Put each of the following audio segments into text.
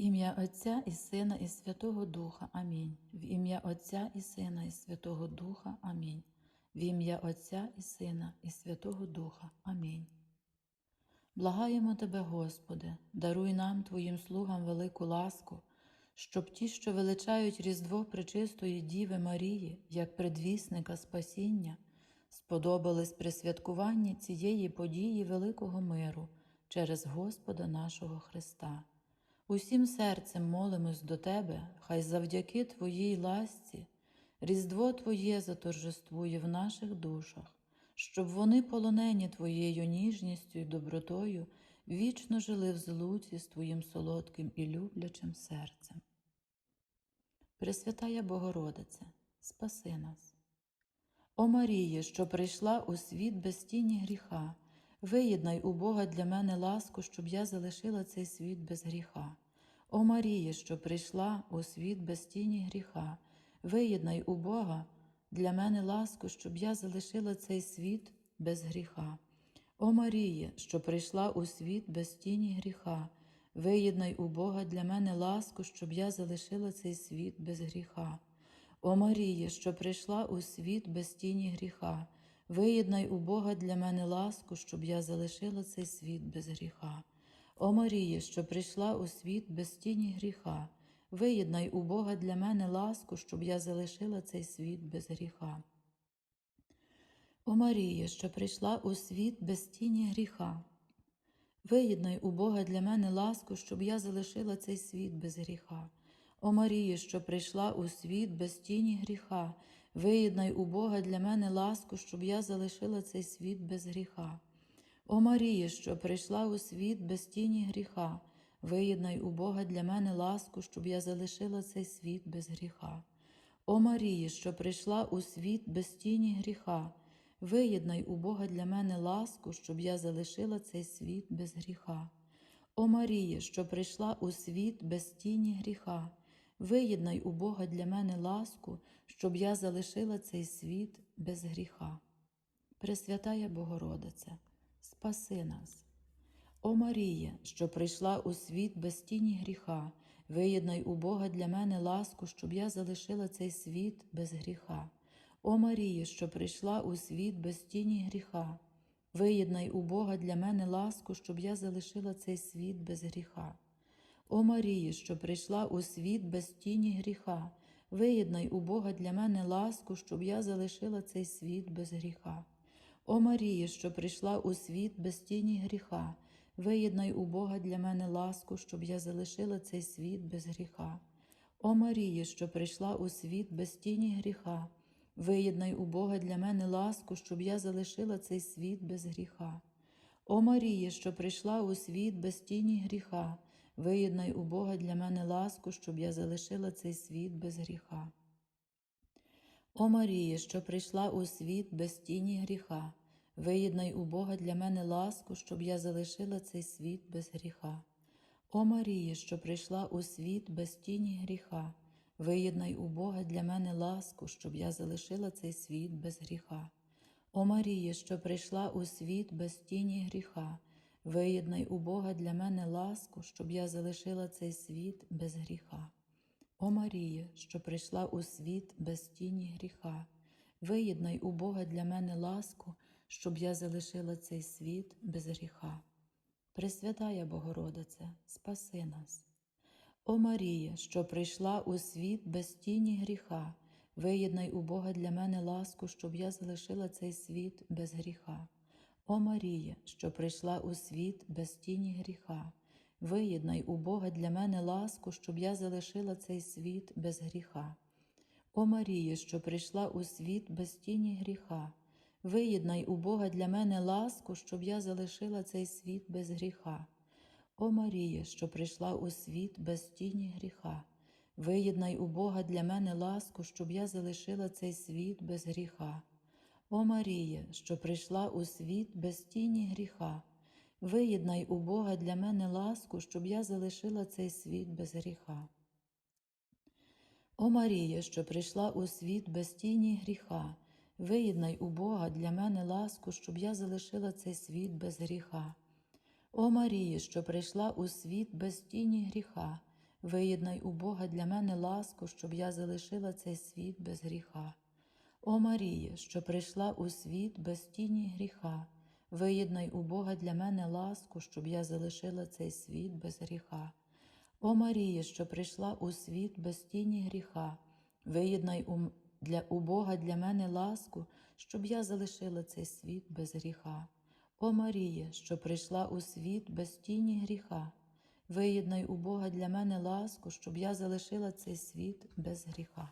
ім'я Отця і Сина і Святого Духа. Амінь. В ім'я Отця і Сина і Святого Духа. Амінь. В ім'я Отця і Сина і Святого Духа. Амінь. Благаємо Тебе, Господи, даруй нам, Твоїм слугам, велику ласку, щоб ті, що величають Різдво Пречистої Діви Марії, як предвісника спасіння, сподобались при святкуванні цієї події великого миру через Господа нашого Христа. Усім серцем молимось до Тебе, хай завдяки Твоїй ласці Різдво Твоє заторжествує в наших душах, щоб вони, полонені Твоєю ніжністю і добротою, вічно жили в злуці з Твоїм солодким і люблячим серцем. Пресвятая Богородице, спаси нас. О Маріє, що прийшла у світ без тіні гріха, виєднай у Бога для мене ласку, щоб я залишила цей світ без гріха. О Маріє, що прийшла у світ без тіні гріха, виєднай у Бога для мене ласку, щоб я залишила цей світ без гріха. О Маріє, що прийшла у світ без тіні гріха, виєднай у Бога для мене ласку, щоб я залишила цей світ без гріха. О Маріє, що прийшла у світ без тіні гріха, виєднай у Бога для мене ласку, щоб я залишила цей світ без гріха. О Маріє, що прийшла у світ без тіні гріха, виєднай у Бога для мене ласку, щоб я залишила цей світ без гріха. О Маріє, що прийшла у світ без тіні гріха, виєднай у Бога для мене ласку, щоб я залишила цей світ без гріха. О Маріє, що прийшла у світ без тіні гріха, виєднай у Бога для мене ласку, щоб я залишила цей світ без гріха. О Маріє, що прийшла у світ без тіні гріха, виєднай у Бога для мене ласку, щоб я залишила цей світ без гріха. О Маріє, що прийшла у світ без тіні гріха, виєднай у Бога для мене ласку, щоб я залишила цей світ без гріха. О Маріє, що прийшла у світ без тіні гріха, виєднай у Бога для мене ласку, щоб я залишила цей світ без гріха. Пресвятая Богородице, спаси нас. О Маріє, що прийшла у світ без тіні гріха, виєднай у Бога для мене ласку, щоб я залишила цей світ без гріха. О Маріє, що прийшла у світ без тіні гріха, виєднай у Бога для мене ласку, щоб я залишила цей світ без гріха. О Маріє, що прийшла у світ без тіні гріха, виєднай у Бога для мене ласку, щоб я залишила цей світ без гріха. О Маріє, що прийшла у світ без тіні гріха, виєднай у Бога для мене ласку, щоб я залишила цей світ без гріха. О Маріє, що прийшла у світ без тіні гріха, виєднай у Бога для мене ласку, щоб я залишила цей світ без гріха. О Маріє, що прийшла у світ без тіні гріха, виєднай у Бога для мене ласку, щоб я залишила цей світ без гріха. О Маріє, що прийшла у світ без тіні гріха, виєднай у Бога для мене ласку, щоб я залишила цей світ без гріха. О Маріє, що прийшла у світ без тіні гріха, виєднай у Бога для мене ласку, щоб я залишила цей світ без гріха. О Маріє, що прийшла у світ без тіні гріха, виєднай у Бога для мене ласку, щоб я залишила цей світ без гріха. О Маріє, що прийшла у світ без тіні гріха, виєднай у Бога для мене ласку, щоб я залишила цей світ без гріха. Пресвятая Богородице, спаси нас. О Маріє, що прийшла у світ без тіні гріха, виєднай у Бога для мене ласку, щоб я залишила цей світ без гріха. О Маріє, що прийшла у світ без тіні гріха, виєднай у Бога для мене ласку, щоб я залишила цей світ без гріха. О Маріє, що прийшла у світ без тіні гріха, виєднай у Бога для мене ласку, щоб я залишила цей світ без гріха. О Маріє, що прийшла у світ без тіні гріха, виєднай у Бога для мене ласку, щоб я залишила цей світ без гріха. О Маріє, що прийшла у світ без тіні гріха, виєднай у Бога для мене ласку, щоб я залишила цей світ без гріха. О Маріє, що прийшла у світ без тіні гріха, виєднай у Бога для мене ласку, щоб я залишила цей світ без гріха. О Маріє, що прийшла у світ без тіні гріха, Виєднай у Бога для мене ласку, щоб я залишила цей світ без гріха. О Маріє, що прийшла у світ без тіні гріха, виєднай у Бога для мене ласку, щоб я залишила цей світ без гріха. О Маріє, що прийшла у світ без тіні гріха, виєднай у, для, у Бога для мене ласку, щоб я залишила цей світ без гріха. О Маріє, що прийшла у світ без тіні гріха, виєднай у Бога для мене ласку, щоб я залишила цей світ без гріха.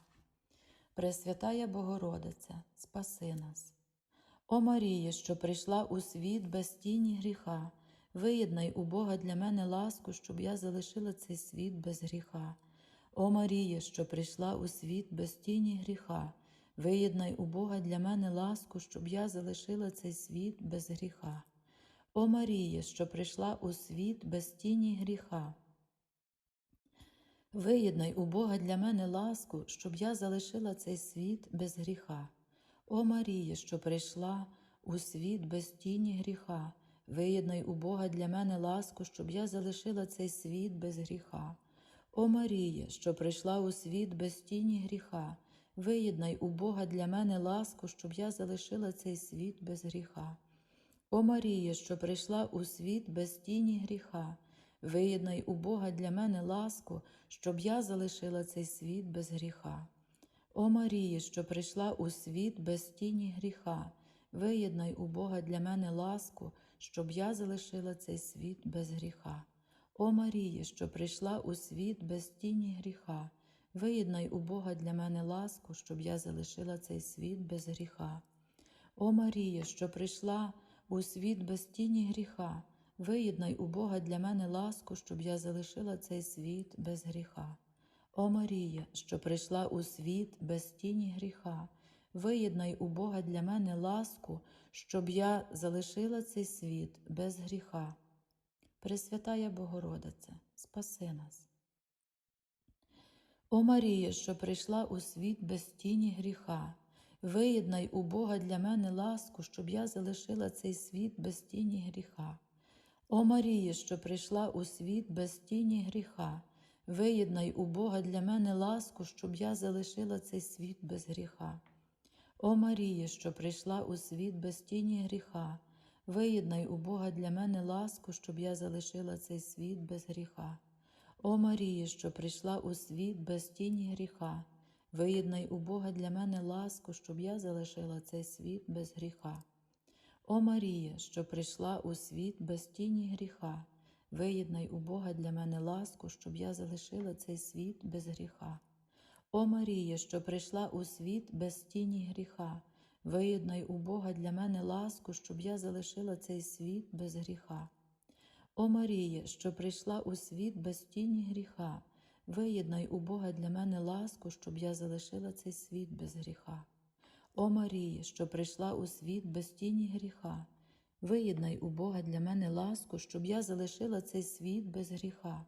Пресвятая Богородиця, спаси нас. О Маріє, що прийшла у світ без тіні гріха, виєднай у Бога для мене ласку, щоб я залишила цей світ без гріха. О Маріє, що прийшла у світ без тіні гріха, виєднай у Бога для мене ласку, щоб я залишила цей світ без гріха. О Маріє, що прийшла у світ без тіні гріха, Виєднай у Бога для мене ласку, щоб я залишила цей світ без гріха. О Маріє, що прийшла у світ без тіні гріха, виєднай у Бога для мене ласку, щоб я залишила цей світ без гріха. О Маріє, що прийшла у світ без тіні гріха, виєднай у Бога для мене ласку, щоб я залишила цей світ без гріха. О Маріє, що прийшла у світ без тіні гріха, виєднай у Бога для мене ласку, щоб я залишила цей світ без гріха. О Маріє, що прийшла у світ без тіні гріха, виєднай у Бога для мене ласку, щоб я залишила цей світ без гріха. О Маріє, що прийшла у світ без тіні гріха, виєднай у Бога для мене ласку, щоб я залишила цей світ без гріха. О Марія, що прийшла у світ без тіні гріха, виєднай у Бога для мене ласку, щоб я залишила цей світ без гріха. О Марія, що прийшла у світ без тіні гріха, виєднай у Бога для мене ласку, щоб я залишила цей світ без гріха. Пресвятая Богородице, спаси нас. О Марія, що прийшла у світ без тіні гріха, виєднай у Бога для мене ласку, щоб я залишила цей світ без тіні гріха. О Марія, що прийшла у світ без тіні гріха, виєднай у Бога для мене ласку, щоб я залишила цей світ без гріха. О Марія, що прийшла у світ без тіні гріха, виєднай у Бога для мене ласку, щоб я залишила цей світ без гріха. О Марія, що прийшла у світ без тіні гріха, виєднай у Бога для мене ласку, щоб я залишила цей світ без гріха. О Марія, що прийшла у світ без тіні гріха, виєднай у Бога для мене ласку, щоб я залишила цей світ без гріха. О Марія, що прийшла у світ без тіні гріха, виєднай у Бога для мене ласку, щоб я залишила цей світ без гріха. О Марія, що прийшла у світ без тіні гріха, виєднай у Бога для мене ласку, щоб я залишила цей світ без гріха. О Марія, що прийшла у світ без тіні гріха, виєднай у Бога для мене ласку, щоб я залишила цей світ без гріха.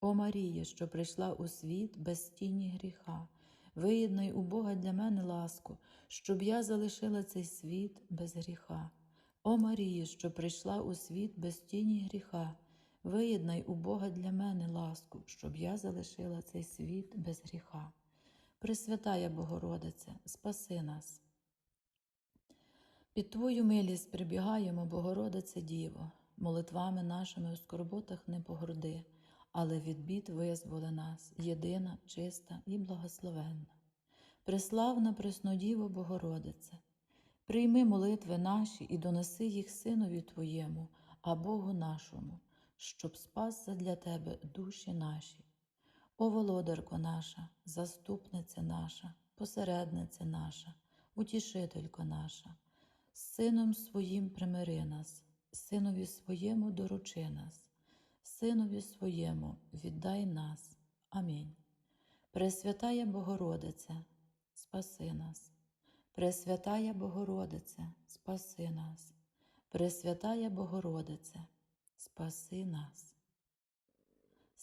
О Марія, що прийшла у світ без тіні гріха, виєднай у Бога для мене ласку, щоб я залишила цей світ без гріха. О Марія, що прийшла у світ без тіні гріха, виєднай у Бога для мене ласку, щоб я залишила цей світ без гріха. Пресвятая Богородице, спаси нас. Під Твою милість прибігаємо, Богородице Діво, молитвами нашими у скорботах не погорди, але від бід визволи нас, єдина, чиста і благословенна. Преславна Преснодіво Богородице, прийми молитви наші і донеси їх Синові Твоєму, а Богу нашому, щоб спас задля Тебе душі наші. О володарко наша, заступниця наша, посередниця наша, утішителько наша, з сином своїм примири нас, синові своєму доручи нас, синові своєму віддай нас. Амінь. Пресвятая Богородице, спаси нас. Пресвятая Богородице, спаси нас. Пресвятая Богородице, спаси нас.